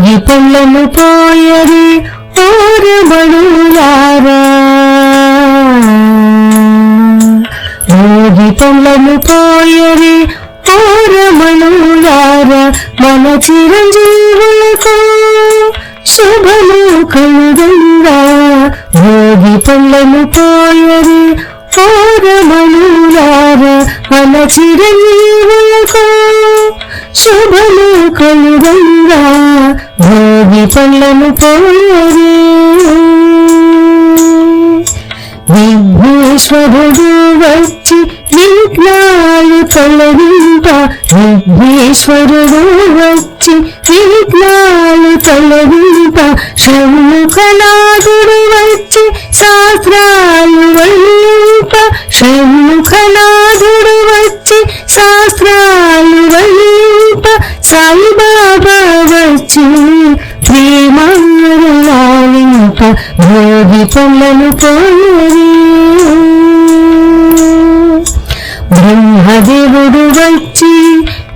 భోగి పళ్ళను పోయరి ఓరమణులారా భోగి పళ్ళను పోయరి ఓరమణులారా మన చిరంజీవులకు శుభము కలుగంగా భోగి పళ్ళను పోయరి ఓరమణులారా మన చిరంజీవులకు శుభము కలుగంగా విఘ్నేశ్వరుడు వచ్చి విఘ్నాలు తొలగింప విఘ్నేశ్వరుడు వచ్చి విఘ్నాలు తొలగింప షణ్ముఖనాథుడు వచ్చి శాస్త్రాలు వల్లింప షణ్ముఖనాథుడు వచ్చి శాస్త్రాలు వల్లింప సాయిబాబా వచ్చి ప్రేమాలింప భోగి పళ్ళను పోయి బ్రహ్మదేవుడు వచ్చి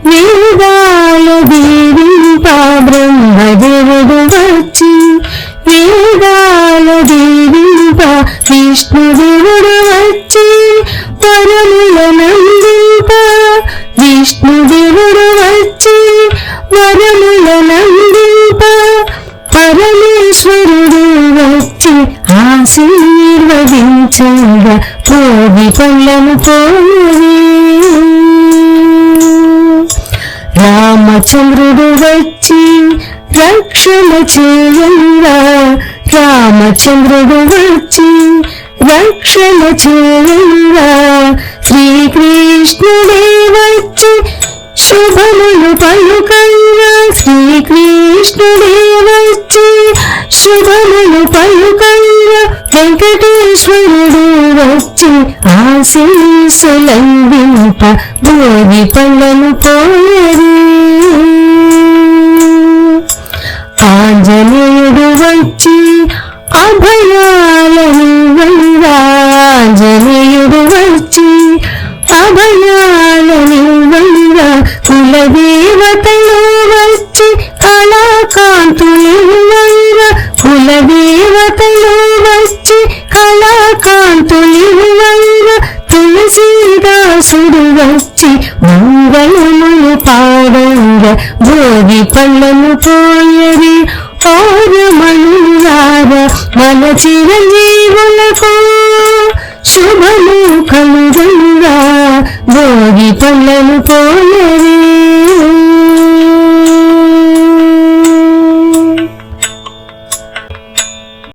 వేదాల దీవింప బ్రహ్మదేవుడు వచ్చి వేదాల దీవింప విష్ణుదేవుడు వచ్చి పరముల నందింప విష్ణుదేవుడు వచ్చి వరముల నందింప పరమేశ్వరుడు వచ్చి ఆశీర్వదించగా పోగి పళ్ళను పోయి రామచంద్రుడు వచ్చి రక్షణ చేయంగా రామచంద్రుడు వచ్చి రక్షణ చేయంగా శ్రీకృష్ణుడే వచ్చి శుభములు పలుకంగా శ్రీకృష్ణుడే వచ్చి శుభములు పలుకంగా వెంకటేశ్వరుడు వచ్చి ఆశీసులంబింప భోగి పళ్ళను పోయరి ఆంజనేయుడు వచ్చి అభయాలను వంగా ఆంజనేయుడు వచ్చి అభయాలను వంగా కులదేవతలు వచ్చి కళాకాంతులు వంగా కులదేవతలు వచ్చి కళాకాంతులు తులసీదాసుడు వచ్చి మంగళములు పాడంగ భోగి పళ్ళను పోయరి ఓరమణులార మన చిరంజీవులకు శుభము కలుగంగా భోగి పళ్ళను పోయరి